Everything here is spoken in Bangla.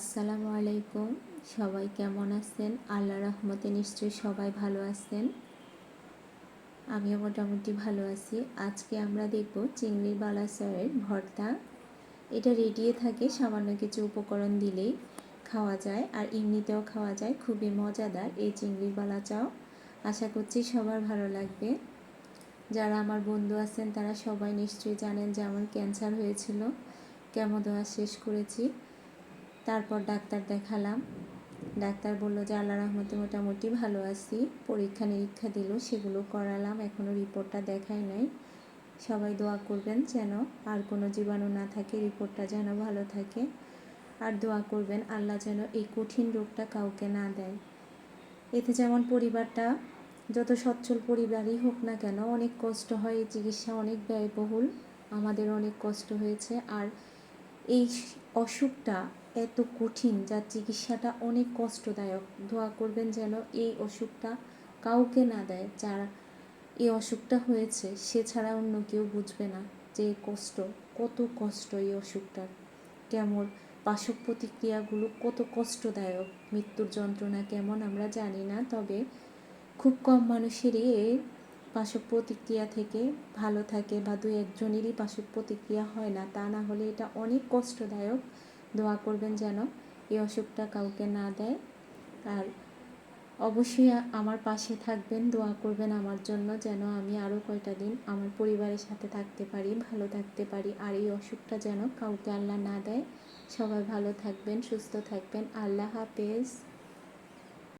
আসসালামু আলাইকুম। সবাই কেমন আছেন? আল্লাহ রহমতে নিশ্চয়ই সবাই ভালো আছেন। আমিও মোটামুটি ভালো আছি। আজকে আমরা দেখব চিংড়ির বালাসয়ের ভর্তা। এটা রেডিয়ে থাকে সামান্য কিছু উপকরণ দিলেই খাওয়া যায় আর এমনিতেও খাওয়া যায়। খুবই মজাদার এই চিংড়ির বালা চাও। আশা করছি সবার ভালো লাগবে। যারা আমার বন্ধু আছেন তারা সবাই নিশ্চয়ই জানেন যে আমার ক্যান্সার হয়েছিল। কেমন শেষ করেছি। তারপর ডাক্তার দেখালাম। ডাক্তার বলল, যে আল্লাহ রহমতে মোটামুটি ভালো আছি। পরীক্ষা নিরীক্ষা দিল, সেগুলো করালাম। এখনও রিপোর্টটা দেখাই নাই। সবাই দোয়া করবেন যেন আর কোনো জীবাণু না থাকে। রিপোর্টটা যেন ভালো থাকে। আর দোয়া করবেন আল্লাহ যেন এই কঠিন রোগটা কাউকে না দেয়। এতে যেমন পরিবারটা যত সচ্ছল পরিবারই হোক না কেন, অনেক কষ্ট হয়। এই চিকিৎসা অনেক ব্যয়বহুল। আমাদের অনেক কষ্ট হয়েছে। আর এই অসুখটা এত কঠিন যার চিকিৎসাটা অনেক কষ্টদায়ক। দোয়া করবেন যেন এই অসুখটা কাউকে না দেয়, যার এই অসুখটা হয়েছে, সে ছাড়া অন্য কেউ বুঝবে না যে কষ্ট, কত কষ্ট এই অসুখটার। কেমন পাশক প্রতিক্রিয়াগুলো কত কষ্টদায়ক। মৃত্যুর যন্ত্রণা কেমন আমরা জানি না, তবে খুব কম মানুষেরই এই পাশক প্রতিক্রিয়া থেকে ভালো থাকে বা দু একজনেরই পাশক প্রতিক্রিয়া হয় না, তা না হলে এটা অনেক কষ্টদায়ক। দোয়া করবেন যেন এই অসুখটা কাউকে না দেয়। আর অবশ্যই আমার পাশে থাকবেন, দোয়া করবেন আমার জন্য যেন আমি আরও কয়টা দিন আমার পরিবারের সাথে থাকতে পারি, ভালো থাকতে পারি, আর এই অসুখটা যেন কাউকে আল্লাহ না দেয়। সবাই ভালো থাকবেন, সুস্থ থাকবেন। আল্লাহ হাফেজ।